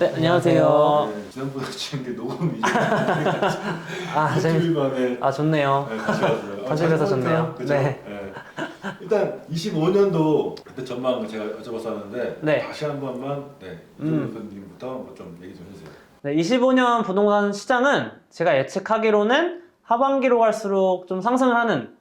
네, 안녕하세요. 네, 지난번에 지금 게 녹음이 아, 재밌, 만에 아, 좋네요. 네, 다시 왔어요. 다시 그래서 좋네요. 그죠? 네. 네. 일단 25년도 그때 전망을 제가 여쭤봤었는데 네. 다시 한 번만 네, 음. 대표님부터 한번 좀 얘기 좀 해주세요. 네, 25년 부동산 시장은 제가 예측하기로는 하반기로 갈수록 좀 상승을 하는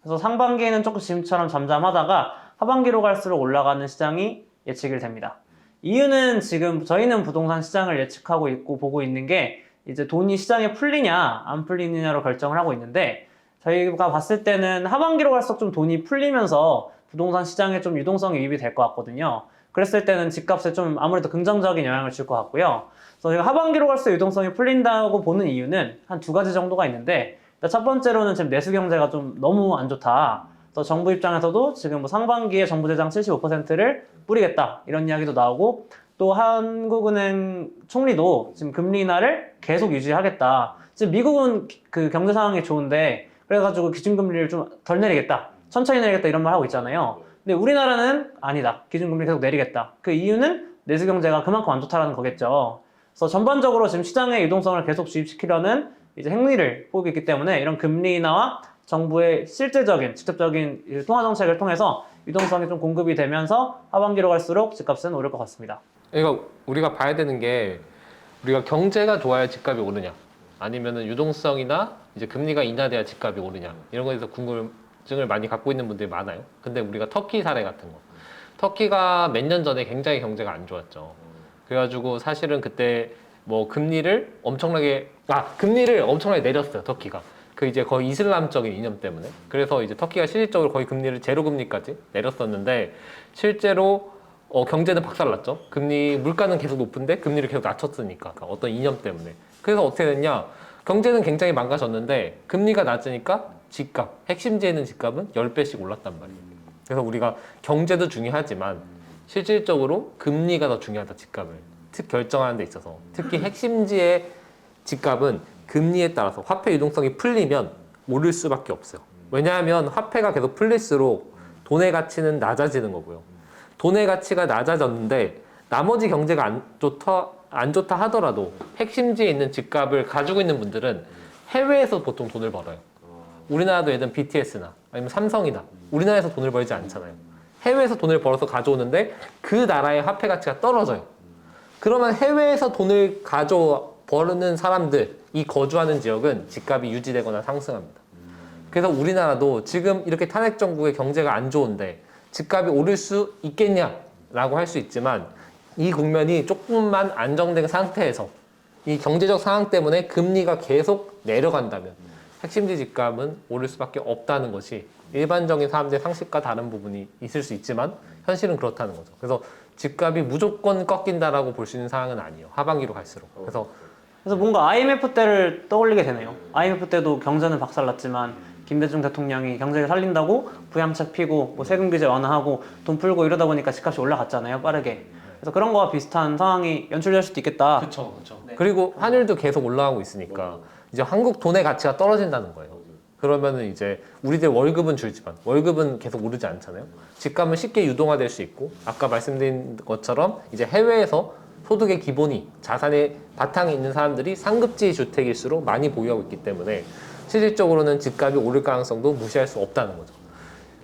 그래서 상반기에는 조금 지금처럼 잠잠하다가 하반기로 갈수록 올라가는 시장이 예측이 됩니다. 이유는 지금 저희는 부동산 시장을 예측하고 있고 보고 있는 게 이제 돈이 시장에 풀리냐 안 풀리느냐로 결정을 하고 있는데 저희가 봤을 때는 하반기로 갈수록 좀 돈이 풀리면서 부동산 시장에 좀 유동성이 유입이 될 것 같거든요. 그랬을 때는 집값에 좀 아무래도 긍정적인 영향을 줄 것 같고요. 그래서 하반기로 갈수록 유동성이 풀린다고 보는 이유는 한 두 가지 정도가 있는데 첫 번째로는 지금 내수 경제가 좀 너무 안 좋다. 또 정부 입장에서도 지금 뭐 상반기에 정부 재정 75%를 뿌리겠다 이런 이야기도 나오고 또 한국은행 총리도 지금 금리 인하를 계속 유지하겠다. 지금 미국은 기- 그 경제 상황이 좋은데 그래가지고 기준금리를 좀 덜 내리겠다. 천천히 내리겠다 이런 말 하고 있잖아요. 근데 우리나라는 아니다. 기준금리 계속 내리겠다. 그 이유는 내수 경제가 그만큼 안 좋다라는 거겠죠. 그래서 전반적으로 지금 시장의 유동성을 계속 주입시키려는 이제 행리를 보고 있기 때문에 이런 금리 인하와 정부의 실질적인 직접적인 이 통화 정책을 통해서 유동성이 좀 공급이 되면서 하반기로 갈수록 집값은 오를 것 같습니다. 그러니까 우리가 봐야 되는 게 우리가 경제가 좋아야 집값이 오르냐 아니면은 유동성이나 이제 금리가 인하돼야 집값이 오르냐 이런 거에 대해서 궁금증을 많이 갖고 있는 분들이 많아요. 근데 우리가 터키 사례 같은 거 터키가 몇 년 전에 굉장히 경제가 안 좋았죠. 그래가지고 사실은 그때 뭐 금리를 엄청나게 아 금리를 엄청나게 내렸어요 터키가 그 이제 거의 이슬람적인 이념 때문에. 그래서 이제 터키가 실질적으로 거의 금리를 제로 금리까지 내렸었는데 실제로 어, 경제는 박살났죠. 금리 물가는 계속 높은데 금리를 계속 낮췄으니까. 그러니까 어떤 이념 때문에. 그래서 어떻게 됐냐? 경제는 굉장히 망가졌는데 금리가 낮으니까 집값 핵심지에 있는 집값은 10배씩 올랐단 말이에요. 그래서 우리가 경제도 중요하지만 실질적으로 금리가 더 중요하다 집값을. 특 결정하는 데 있어서. 특히 핵심지의 집값은 금리에 따라서 화폐 유동성이 풀리면 오를 수밖에 없어요. 왜냐하면 화폐가 계속 풀릴수록 돈의 가치는 낮아지는 거고요. 돈의 가치가 낮아졌는데 나머지 경제가 안 좋다 안 좋다 하더라도 핵심지에 있는 집값을 가지고 있는 분들은 해외에서 보통 돈을 벌어요. 우리나라도 들면 BTS나 아니면 삼성이나 우리나라에서 돈을 벌지 않잖아요. 해외에서 돈을 벌어서 가져오는데 그 나라의 화폐 가치가 떨어져요. 그러면 해외에서 돈을 가져 버는 사람들, 이 거주하는 지역은 집값이 유지되거나 상승합니다. 그래서 우리나라도 지금 이렇게 탄핵 정부의 경제가 안 좋은데 집값이 오를 수 있겠냐라고 할 수 있지만 이 국면이 조금만 안정된 상태에서 이 경제적 상황 때문에 금리가 계속 내려간다면 핵심지 집값은 오를 수밖에 없다는 것이 일반적인 사람들의 상식과 다른 부분이 있을 수 있지만 현실은 그렇다는 거죠. 그래서 집값이 무조건 꺾인다라고 볼 수 있는 상황은 아니에요. 하반기로 갈수록. 그래서 그래서 뭔가 IMF 때를 떠올리게 되네요. IMF 때도 경제는 박살났지만 김대중 대통령이 경제를 살린다고 부양책 피고 뭐 세금 규제 완화하고 돈 풀고 이러다 보니까 집값이 올라갔잖아요. 빠르게. 그래서 그런 거와 비슷한 상황이 연출될 수도 있겠다. 그렇죠, 그렇죠. 그리고 환율도 계속 올라가고 있으니까 이제 한국 돈의 가치가 떨어진다는 거예요. 그러면은 이제 우리들 월급은 줄지만 월급은 계속 오르지 않잖아요. 집값은 쉽게 유동화될 수 있고 아까 말씀드린 것처럼 이제 해외에서 소득의 기본이 자산의 바탕이 있는 사람들이 상급지 주택일수록 많이 보유하고 있기 때문에 실질적으로는 집값이 오를 가능성도 무시할 수 없다는 거죠.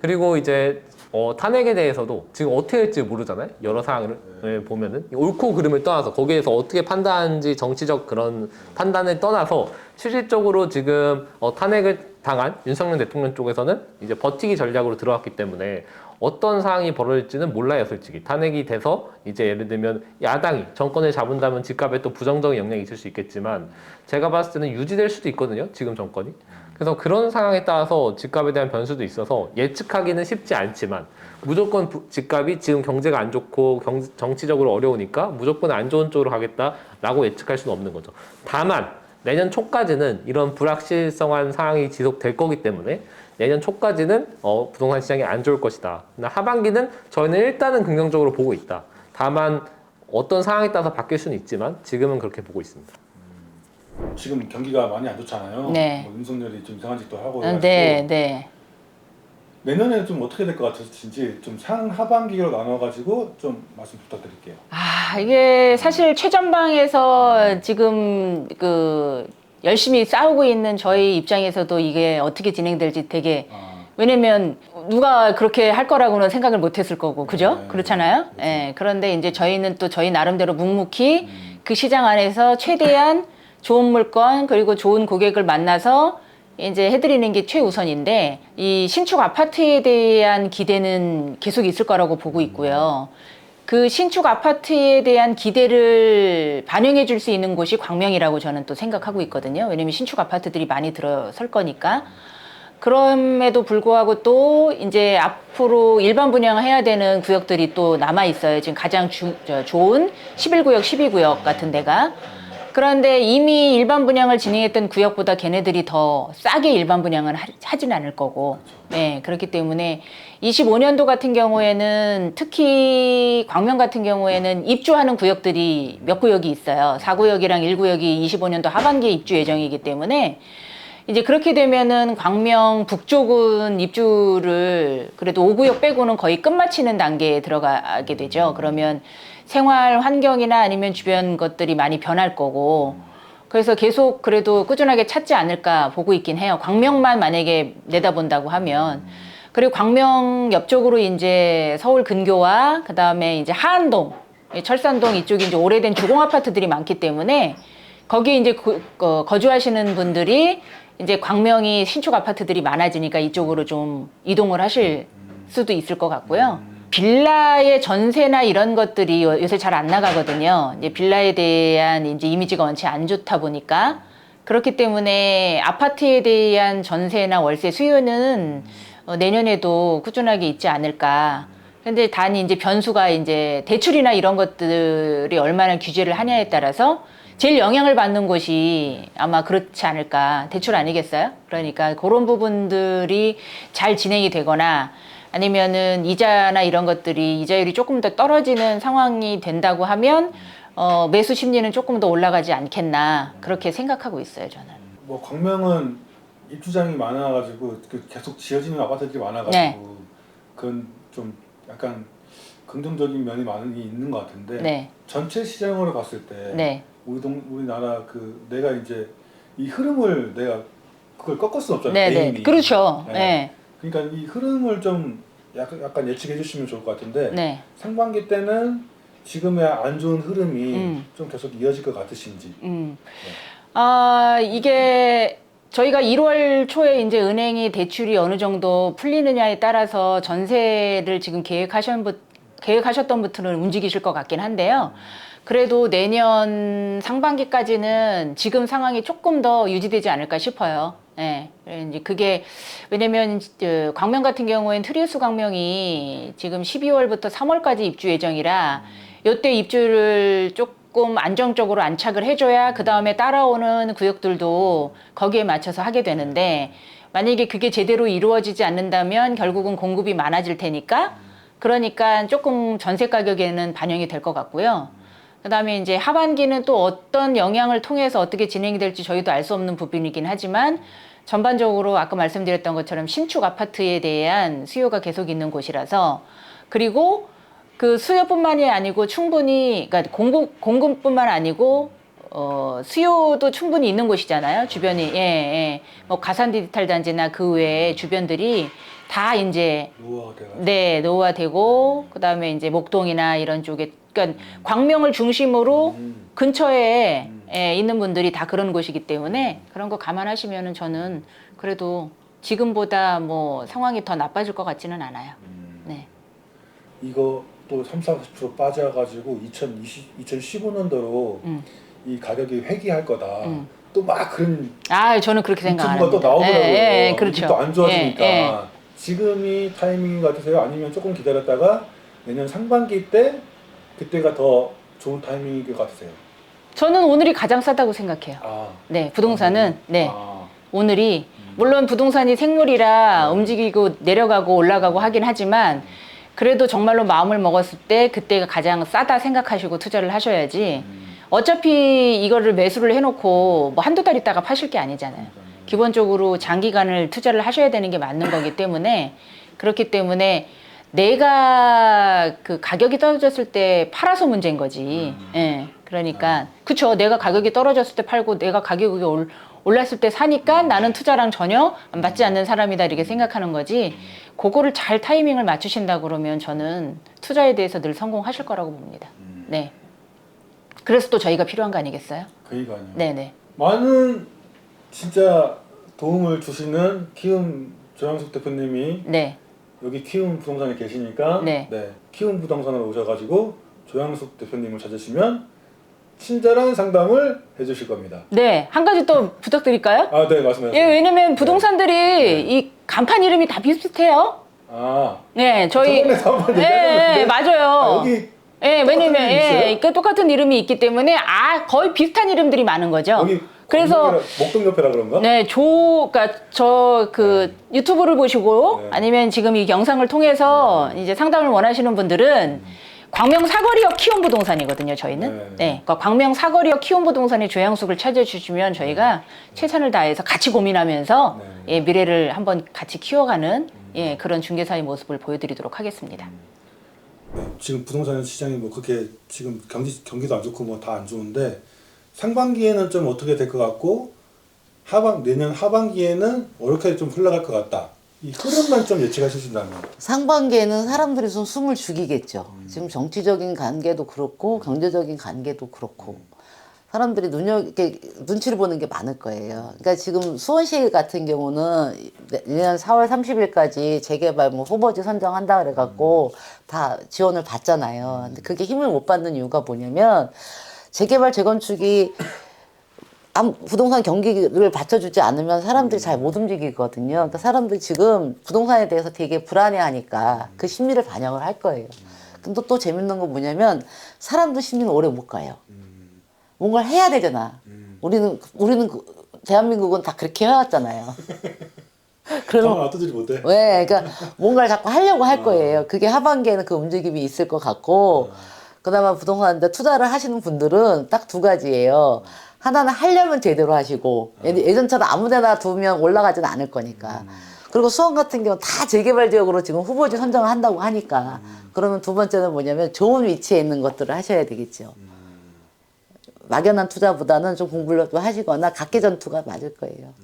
그리고 이제 어, 탄핵에 대해서도 지금 어떻게 될지 모르잖아요. 여러 상황을 보면은 옳고 그름을 떠나서 거기에서 어떻게 판단하는지 정치적 그런 판단을 떠나서 실질적으로 지금 어, 탄핵을 당한 윤석열 대통령 쪽에서는 이제 버티기 전략으로 들어왔기 때문에 어떤 상황이 벌어질지는 몰라요, 솔직히. 탄핵이 돼서 이제 예를 들면 야당이 정권을 잡은다면 집값에 또 부정적인 영향이 있을 수 있겠지만 제가 봤을 때는 유지될 수도 있거든요, 지금 정권이. 그래서 그런 상황에 따라서 집값에 대한 변수도 있어서 예측하기는 쉽지 않지만 무조건 부- 집값이 지금 경제가 안 좋고 경- 정치적으로 어려우니까 무조건 안 좋은 쪽으로 가겠다라고 예측할 수는 없는 거죠. 다만 내년 초까지는 이런 불확실성한 상황이 지속될 거기 때문에 내년 초까지는 어, 부동산 시장이 안 좋을 것이다. 하반기는 저희는 일단은 긍정적으로 보고 있다. 다만 어떤 상황에 따라서 바뀔 수는 있지만 지금은 그렇게 보고 있습니다. 지금 경기가 많이 안 좋잖아요. 네. 뭐 윤석열이 좀 이상한 짓도 하고 네, 해가지고 네. 내년에는 좀 어떻게 될 것 같으신지 좀 상하반기로 나눠가지고 좀 말씀 부탁드릴게요. 아, 이게 사실 최전방에서 지금 그 열심히 싸우고 있는 저희 입장에서도 이게 어떻게 진행될지 되게 아, 왜냐면 누가 그렇게 할 거라고는 생각을 못 했을 거고 그죠? 네. 그렇잖아요. 예. 그런데 이제 저희는 또 저희 나름대로 묵묵히 음. 그 시장 안에서 최대한 좋은 물건 그리고 좋은 고객을 만나서 이제 해드리는 게 최우선인데 이 신축 아파트에 대한 기대는 계속 있을 거라고 보고 있고요. 그 신축 아파트에 대한 기대를 반영해 줄 수 있는 곳이 광명이라고 저는 또 생각하고 있거든요. 왜냐면 신축 아파트들이 많이 들어설 거니까. 그럼에도 불구하고 또 이제 앞으로 일반 분양을 해야 되는 구역들이 또 남아 있어요. 지금 가장 주, 저, 좋은 11구역, 12구역 같은 데가. 그런데 이미 일반 분양을 진행했던 구역보다 걔네들이 더 싸게 일반 분양을 하, 하진 않을 거고. 네, 그렇기 때문에 25년도 같은 경우에는 특히 광명 같은 경우에는 입주하는 구역들이 몇 구역이 있어요. 4구역이랑 1구역이 25년도 하반기에 입주 예정이기 때문에 이제 그렇게 되면은 광명 북쪽은 입주를 그래도 5구역 빼고는 거의 끝마치는 단계에 들어가게 되죠. 그러면 생활 환경이나 아니면 주변 것들이 많이 변할 거고 그래서 계속 그래도 꾸준하게 찾지 않을까 보고 있긴 해요. 광명만 만약에 내다본다고 하면 그리고 광명 옆쪽으로 이제 서울 근교와 그 다음에 이제 하안동, 철산동 이쪽이 이제 오래된 주공 아파트들이 많기 때문에 거기에 이제 구- 어, 거주하시는 분들이 이제 광명이 신축 아파트들이 많아지니까 이쪽으로 좀 이동을 하실 수도 있을 것 같고요. 빌라의 전세나 이런 것들이 요- 요새 잘 안 나가거든요. 이제 빌라에 대한 이제 이미지가 원체 안 좋다 보니까 그렇기 때문에 아파트에 대한 전세나 월세 수요는 어, 내년에도 꾸준하게 있지 않을까. 근데 단 이제 변수가 이제 대출이나 이런 것들이 얼마나 규제를 하냐에 따라서 제일 영향을 받는 곳이 아마 그렇지 않을까. 대출 아니겠어요? 그러니까 그런 부분들이 잘 진행이 되거나 아니면은 이자나 이런 것들이 이자율이 조금 더 떨어지는 상황이 된다고 하면 어, 매수 심리는 조금 더 올라가지 않겠나. 그렇게 생각하고 있어요, 저는. 뭐 광명은 입주장이 많아가지고 그 계속 지어지는 아파트들이 많아가지고 네. 그건 좀 약간 긍정적인 면이 많이 있는 것 같은데 네. 전체 시장으로 봤을 때 네. 우리 동 우리나라 그 내가 이제 이 흐름을 내가 그걸 꺾을 수 없잖아요. 네, 네. 개인이. 그렇죠. 네. 네. 그러니까 이 흐름을 좀 약간, 약간 예측해 주시면 좋을 것 같은데 네. 상반기 때는 지금의 안 좋은 흐름이 음. 좀 계속 이어질 것 같으신지. 음. 아, 이게 저희가 1월 초에 이제 은행이 대출이 어느 정도 풀리느냐에 따라서 전세를 지금 계획하셨, 계획하셨던 분들은 움직이실 것 같긴 한데요. 그래도 내년 상반기까지는 지금 상황이 조금 더 유지되지 않을까 싶어요. 예. 이제 그게 왜냐면 그 광명 같은 경우엔 트리우스 광명이 지금 12월부터 3월까지 입주 예정이라 요때 입주를 조금 안정적으로 안착을 해줘야 그 다음에 따라오는 구역들도 거기에 맞춰서 하게 되는데 만약에 그게 제대로 이루어지지 않는다면 결국은 공급이 많아질 테니까 그러니까 조금 전세 가격에는 반영이 될 것 같고요. 그다음에 이제 하반기는 또 어떤 영향을 통해서 어떻게 진행이 될지 저희도 알 수 없는 부분이긴 하지만 전반적으로 아까 말씀드렸던 것처럼 신축 아파트에 대한 수요가 계속 있는 곳이라서 그리고 그 수요뿐만이 아니고 충분히 그러니까 공급 공급뿐만 아니고 어 수요도 충분히 있는 곳이잖아요 주변이 예, 예. 뭐 가산 디지털 단지나 그 외에 주변들이 다 이제. 네, 노후화되고 그다음에 이제 목동이나 이런 쪽에 그러니까 광명을 중심으로 음. 근처에 음. 예, 있는 분들이 다 그런 곳이기 때문에 그런 거 감안하시면은 저는 그래도 지금보다 뭐 상황이 더 나빠질 것 같지는 않아요. 음. 네. 이거 또 3, 40% 빠져가지고 2020, 2015년도로 음. 이 가격이 회귀할 거다. 음. 또 막 그런 아, 저는 그렇게 생각 안 유튜브가 합니다. 또 나오더라고요. 예, 예, 그렇죠. 또안 좋아지니까 예, 예. 지금이 타이밍 같으세요? 아니면 조금 기다렸다가 내년 상반기 때 그때가 더 좋은 타이밍일 것 같으세요? 저는 오늘이 가장 싸다고 생각해요. 아, 네, 부동산은 네. 아, 오늘이 물론 부동산이 생물이라 움직이고 내려가고 올라가고 하긴 하지만 그래도 정말로 마음을 먹었을 때 그때가 가장 싸다 생각하시고 투자를 하셔야지. 음, 어차피 이거를 매수를 해놓고 뭐 한두 달 있다가 파실 게 아니잖아요. 기본적으로 장기간을 투자를 하셔야 되는 게 맞는 거기 때문에 그렇기 때문에 내가 그 가격이 떨어졌을 때 팔아서 문제인 거지. 예. 그러니까 그쵸. 내가 가격이 떨어졌을 때 팔고 내가 가격이 올, 올랐을 때 사니까 나는 투자랑 전혀 안 맞지 않는 사람이다 이렇게 생각하는 거지. 그거를 잘 타이밍을 맞추신다 그러면 저는 투자에 대해서 늘 성공하실 거라고 봅니다. 네. 그래서 또 저희가 필요한 거 아니겠어요? 그이가 아니에요. 네네. 많은 진짜 도움을 주시는 키움 조양숙 대표님이 네. 여기 키움 부동산에 계시니까 네. 키움 부동산을 오셔가지고 조양숙 대표님을 찾으시면 친절한 상담을 해주실 겁니다. 네. 한 가지 또 부탁드릴까요? 아, 네 말씀하세요. 예, 왜냐면 부동산들이 이 간판 이름이 다 비슷비슷해요. 아, 네, 저희. 저번에 한번 예, 얘기했는데 예, 맞아요. 아, 여기 예, 왜냐면, 똑같은 이름이 예, 있어요? 그 똑같은 이름이 있기 때문에, 아, 거의 비슷한 이름들이 많은 거죠. 여기 그래서, 목동- 옆에라 그런가? 네, 조, 그니까, 저, 그, 유튜브를 보시고, 네. 아니면 지금 이 영상을 통해서 이제 상담을 원하시는 분들은, 광명 사거리역 키움 부동산이거든요, 저희는. 네. 네. 그러니까 광명 사거리역 키움 부동산의 조양숙을 찾아주시면 저희가 최선을 다해서 같이 고민하면서 네. 예, 미래를 한번 같이 키워가는 예, 그런 중개사의 모습을 보여드리도록 하겠습니다. 네, 지금 부동산 시장이 뭐 그렇게 지금 경기 경기도 안 좋고 뭐 다 안 좋은데 상반기에는 좀 어떻게 될 것 같고 하반 내년 하반기에는 어떻게 좀 흘러갈 것 같다. 이 흐름만 좀 예측하신다면. 상반기에는 사람들이 좀 숨을 죽이겠죠. 지금 정치적인 관계도 그렇고 경제적인 관계도 그렇고 사람들이 눈여 이렇게 눈치를 보는 게 많을 거예요. 그러니까 지금 수원시 같은 경우는 내년 4월 30일까지 재개발 뭐 후보지 선정한다 그래갖고 다 지원을 받잖아요. 근데 그게 힘을 못 받는 이유가 뭐냐면 재개발 재건축이 부동산 경기를 받쳐주지 않으면 사람들이 잘 못 움직이거든요. 그러니까 사람들이 지금 부동산에 대해서 되게 불안해하니까 그 심리를 반영을 할 거예요. 근데 또 재밌는 건 뭐냐면 사람들 심리는 오래 못 가요. 뭔가를 해야 되잖아. 우리는 우리는 그- 대한민국은 다 그렇게 해왔잖아요. 그러면 어떠지 못해. 왜? 그러니까 뭔가를 자꾸 하려고 할 거예요. 그게 하반기에는 그 움직임이 있을 것 같고, 그나마 부동산인데 투자를 하시는 분들은 딱 두 가지예요. 하나는 하려면 제대로 하시고, 예- 예전처럼 아무데나 두면 올라가지는 않을 거니까. 그리고 수원 같은 경우는 다 재개발 지역으로 지금 후보지 선정을 한다고 하니까. 그러면 두 번째는 뭐냐면 좋은 위치에 있는 것들을 하셔야 되겠죠. 막연한 투자보다는 좀 공부를 좀 하시거나 각계 전투가 맞을 거예요.